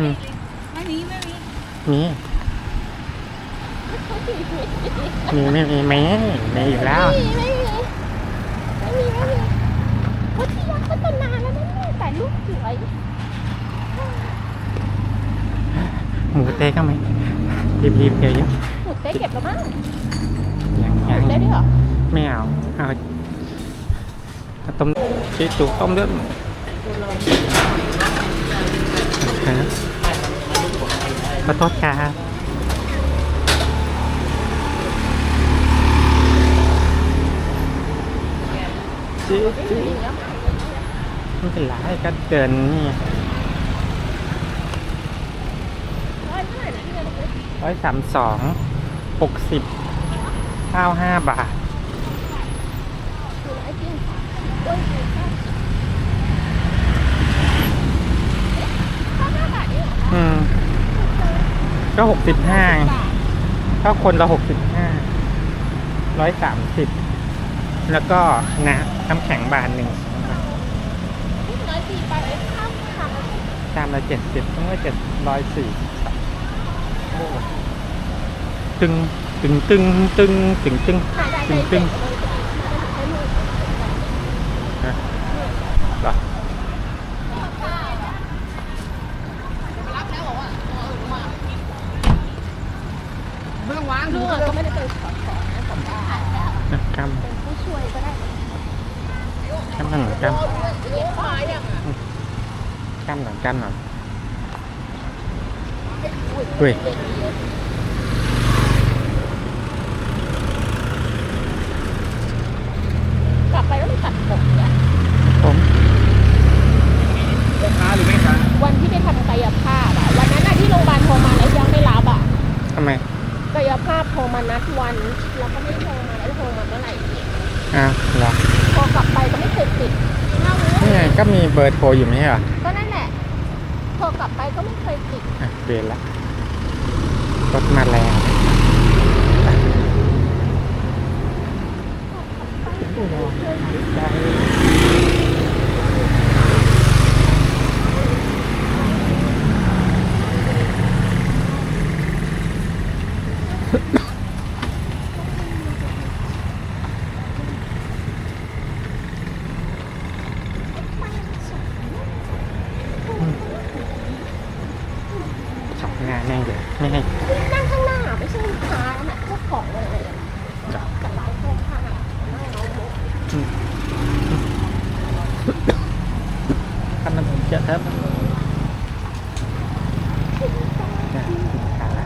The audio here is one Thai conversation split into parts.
มีมีไม่มีมีมีไม่มีอยู่แล้ว ไม่มีไม่มีพี่ยักษ์ก็ตนานแล้วนี่แต่ลูกสวยหมูเต้ก็ไหมรีบๆเยอะๆหมูเต้เก็บแล้วมั้งยังหยังด้วยเหรอไม่เอาเอาต้มชิจุต้มเลือดหมู รับขอโทษครับจีจีไม่เป็นไรก็เดินนี่ร้อยสามสองหกสิบเก้าห้าบาท คือไอ้จริงโอ้ยคือข้าวข้าวหน้าบาทนี่เหรอคะ อืม ก็หกสิบห้าบาทก็คนละหกสิบห้าร้อยสามสิบแล้วก็นะน้ำแข็งบาทหนึ่งนี่น้อยปีไปไอ้ข้าวทำอะไรชามละเจ็ดสิบต้องว่าเจ็ดร้อยสี่ตึงตึงตึงตึงตึงตึงหาได้ตึงตึงเหรอ ลูกก็ไม่ได้เป็นสอนสอนนะผมว่านะกเป็นผู้ช่วยก็ได้ำกำหน่อยกเก็บปลาอย่างอะำกำหน่อยกำหน่อยเฮ้ย กลับไปแล้วไม่ตัดผมเนี่ย ผม ค้าหรือไม่ค้า วันที่ไปทำกายภาพอะวันนั้นอะที่โรงพยาบาลโทรมาแล้วยังไม่รับอะ ทำไม กายภาพโทรมานัดวันแล้วก็ไม่โทรมาแล้วโทรมาเมื่อไหร่ อีกอ้าวเหรอโทรกลับไปก็ไม่เคยติดเล่านี่ไงก็มีเบอร์โทรอยู่ไม่ใช่เหรอก็นั่นแหละโทรกลับไปก็ไม่เคยติดอะเปลี่ยนละรถมาแล้วสองงาน แน่เลยไม่ให้ นั่งข้างหน้าไม่ใช่ลูกค้าน่ะเจ้าของเลยอะ จ้ะ กับร้านข้างข้างอะนั่งเอาหมด ถ้ามันเยอะเท่าเนี่ยขาละ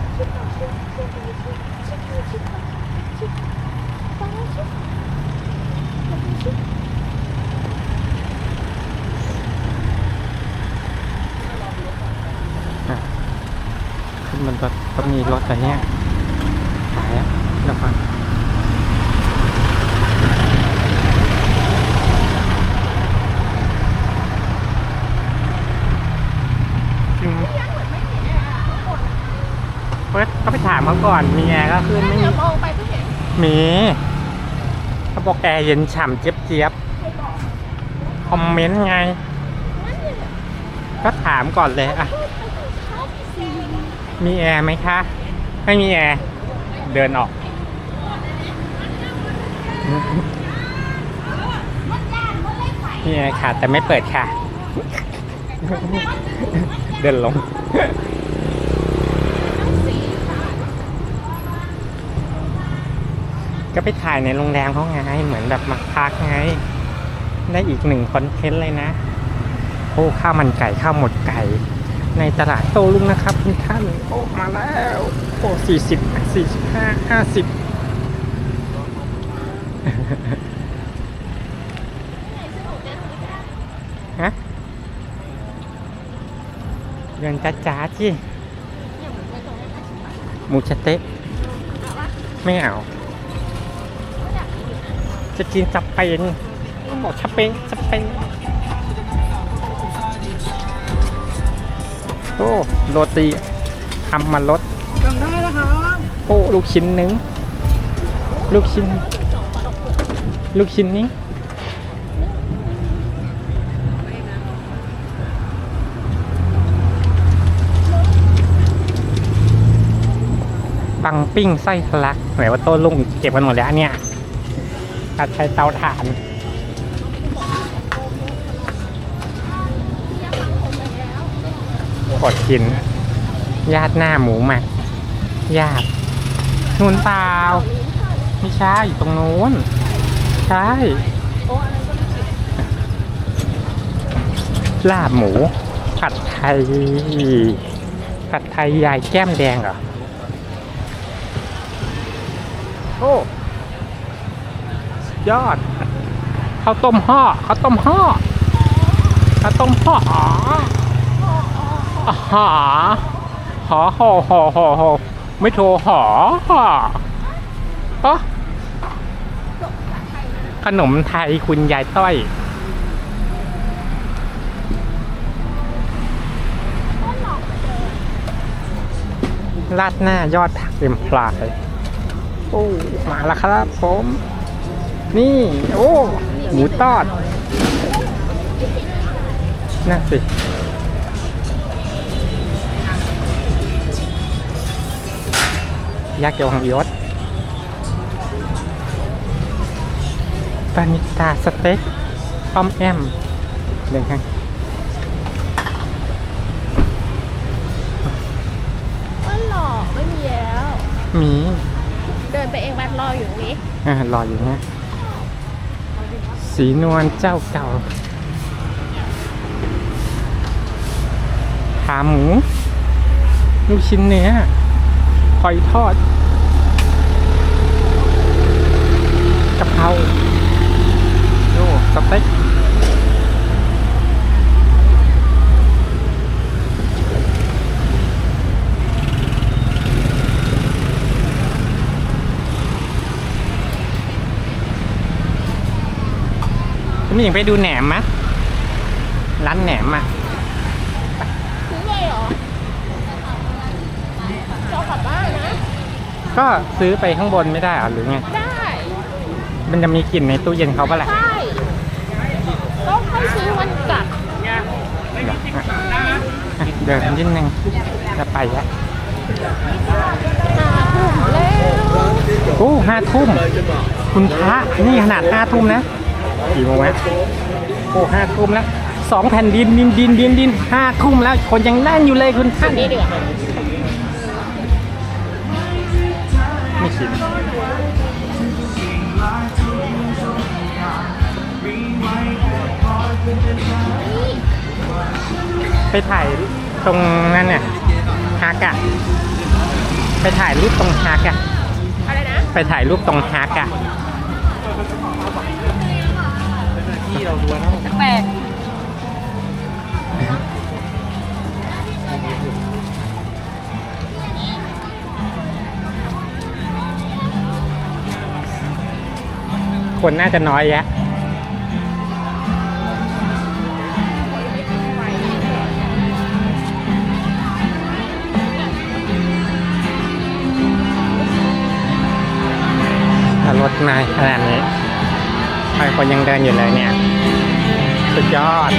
อะขึ้นบนรถ ก็มีรถแต่เนี้ยขายอะแล้วฟังจริงเฟิร์สก็ไปถามเขาก่อนมีแอร์ก็ขึ้นไม่มีเดี๋ยวมองไปก็เห็นมีเขาบอกแอร์เย็นฉ่ำเจี๊ยบเจี๊ยบใครบอกๆคอมเมนต์ไงนั่นเนี่ยก็ถามก่อนเลยอะ มีแอร์ไหมคะ ไม่มีแอร์ เดินออก มีแอร์ค่ะ แต่ไม่เปิดค่ะ เดินลง ก็ไปถ่ายในโรงแรมเขาไง เหมือนแบบมาพักไง ได้อีกหนึ่งคอนเทนต์เลยนะโอ้ข้าวมันไก่ข้าวหมดไก่ในตลาดโต้รุ่งนะครับคุณท่านโอ้มา แล้วโอ้สี่สิบสี่สิบห้าห้าสิบฮะเดินจ้าจ้าๆที่หมูสะเต๊ะไม่เอา จะกินสเปนบอกสเปนสเปนโอ้โรตี ทำมาลดจำได้แล้วครับโอ้ลูกชิ้นหนึ่งลูกชิ้น ลูกชิ้นนี้ปังปิ้งไส้ทะลักไหนว่าโต้ลุงเก็บกันหมดแล้วเนี่ยตัดใช้เตาถ่าน กดกิน ญาติหน้าหมูหมักญาตินูนเปล่า ไม่ใช่อยู่ตรงนู้น ใช่ ลาบหมู ผัดไทย ผัดไทยยายแก้มแดงเหรอ โอ้ยอดข้าวต้มห่อข้าวต้มห่อข้าวต้มห่ออา หอห่อห่อห่อหอไม่โทรหอห่ออ๋อขนมไทยคุณยายต้อยราดหน้ายอดผักเต็มปลายโอ้มาแล้วครับผม นี่ โอ้ หมูทอดน่าสิ ยักษ์ยองยศปานิตาสเต็กอ้อมแอมเดินข้างก็หลอกไม่มีแล้ว มี เดินไปเองบัดรออยู่ตรงนี้อ่ารออยู่นะสีนวลเจ้าเก่าขาหมู ลูกชิ้นเนื้อ หอยทอดกะเพราโอ้สเต็กคุณหญิงไปดูแหนมมะร้านแหนมอะ ซื้อเลยเหรอจะเอากลับบ้านนะ ก็ซื้อไปข้างบนไม่ได้เหรอหรือไง ได้มันจะมีกลิ่นในตู้เย็นเขาปะล่ะใช่ก็ค่อยซื้อวันกลับอะเดินนิดนึงจะไปแล้วหาถุงแล้วโอ้ห้าทุ่ม คุณพระนี่ขนาดห้าทุ่มนะกี่โมงแล้วโอ้ห้าทุ่มแล้วสองแผ่นดินดินดินดินดินห้าทุ่มแล้ว คนยังแน่นอยู่เลยคุณท่าน นี่เดือด ไม่ชินไปถ่ายตรงนั้นเนี่ยฮักอะไปถ่ายรูปตรงฮักอะอะไรนะ ไปถ่ายรูปตรงฮักอะแปลก คนน่าจะน้อยแยะรถมาขนาดนี้ใครคนยังเดินอยู่เลยเนี่ย สุดยอด